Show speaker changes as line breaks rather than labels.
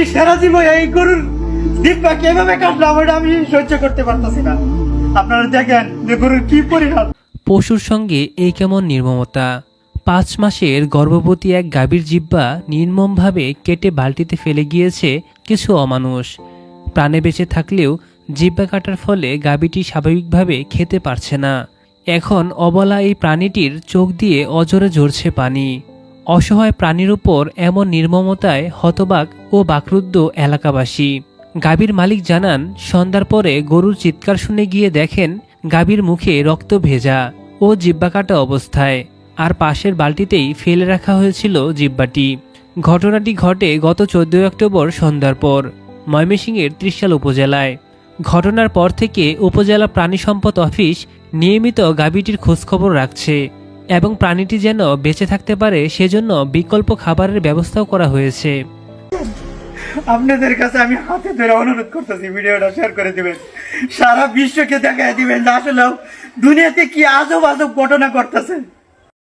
কি সারা জীবন এই গরুর দিব্যা কীভাবে কাটলাম ওটা আমি সহ্য করতে পারতাছি না। আপনারা দেখেন যে গরুর কি পরিণাম
পশুর সঙ্গে এই কেমন নির্মমতা? পাঁচ মাসের গর্ভবতী এক গাভীর জিব্বা নির্মমভাবে কেটে বালতিতে ফেলে গিয়েছে কিছু অমানুষ। প্রাণে বেঁচে থাকলেও জিব্বা কাটার ফলে গাভীটি স্বাভাবিকভাবে খেতে পারছে না। এখন অবলা এই প্রাণীটির চোখ দিয়ে অজরে ঝরছে পানি। অসহায় প্রাণীর উপর এমন নির্মমতায় হতবাক ও বাকরুদ্ধ এলাকাবাসী। গাভীর মালিক জানান, সন্ধ্যার পরে গরুর চিৎকার শুনে গিয়ে দেখেন গাভীর মুখে রক্ত ভেজা ও জিব্বা কাটা অবস্থায়। আর পাশের বালতিতেই ফেলে রাখা হয়েছিল জিব্বাটি। ঘটনাটি ঘটে গত চোদ্দই অক্টোবর সন্ধ্যার পর ময়মনসিংহের ত্রিশাল উপজেলায়। ঘটনার পর থেকে উপজেলা প্রাণী সম্পদ অফিস নিয়মিত গাভীটির খোঁজখবর রাখছে। এবং প্রাণীটি যেন বেঁচে থাকতে পারে, সেজন্য বিকল্প খাবারের ব্যবস্থাও করা হয়েছে।
আপনাদের কাছে আমি হাতে ধরে অনুরোধ করতেছি, ভিডিওটা শেয়ার করে দিবেন। সারা বিশ্বকে দেখায় দিবেন আসলেও আসলে দুনিয়াতে কি আজব আজব ঘটনা করতেছে